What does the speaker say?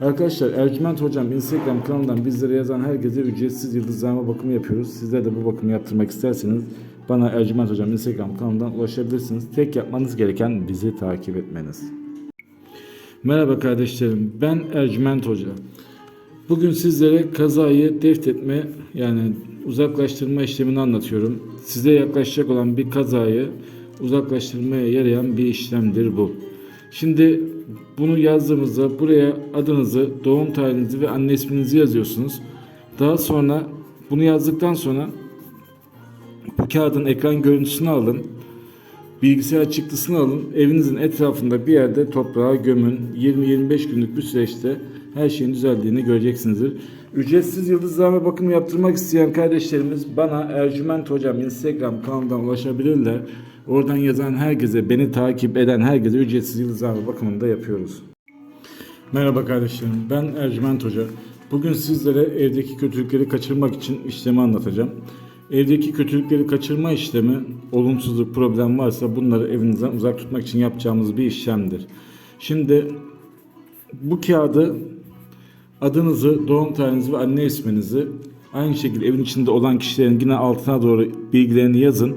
Arkadaşlar Ercüment Hocam Instagram kanalından bizlere yazan herkese ücretsiz yıldızlama bakımı yapıyoruz. Sizler de bu bakımı yaptırmak isterseniz bana Ercüment Hocam Instagram kanalından ulaşabilirsiniz. Tek yapmanız gereken bizi takip etmeniz. Merhaba kardeşlerim ben Ercüment Hoca. Bugün sizlere kazayı deftetme yani uzaklaştırma işlemini anlatıyorum. Size yaklaşacak olan bir kazayı uzaklaştırmaya yarayan bir işlemdir bu. Şimdi bunu yazdığımızda buraya adınızı, doğum tarihinizi ve anne isminizi yazıyorsunuz. Daha sonra bunu yazdıktan sonra bu kağıdın ekran görüntüsünü alın. Bilgisayar çıktısını alın. Evinizin etrafında bir yerde toprağa gömün. 20-25 günlük bir süreçte her şeyin düzeldiğini göreceksinizdir. Ücretsiz yıldızlama bakımı yaptırmak isteyen kardeşlerimiz bana Ercüment Hocam Instagram kanalından ulaşabilirler. Oradan yazan herkese, beni takip eden herkese ücretsiz yıldızlama bakımını da yapıyoruz. Merhaba kardeşlerim, ben Ercüment Hoca. Bugün sizlere evdeki kötülükleri kaçırmak için işlemi anlatacağım. Evdeki kötülükleri kaçırma işlemi, olumsuzluk, problem varsa bunları evinizden uzak tutmak için yapacağımız bir işlemdir. Şimdi bu kağıdı adınızı, doğum tarihinizi ve anne isminizi aynı şekilde evin içinde olan kişilerin yine altına doğru bilgilerini yazın.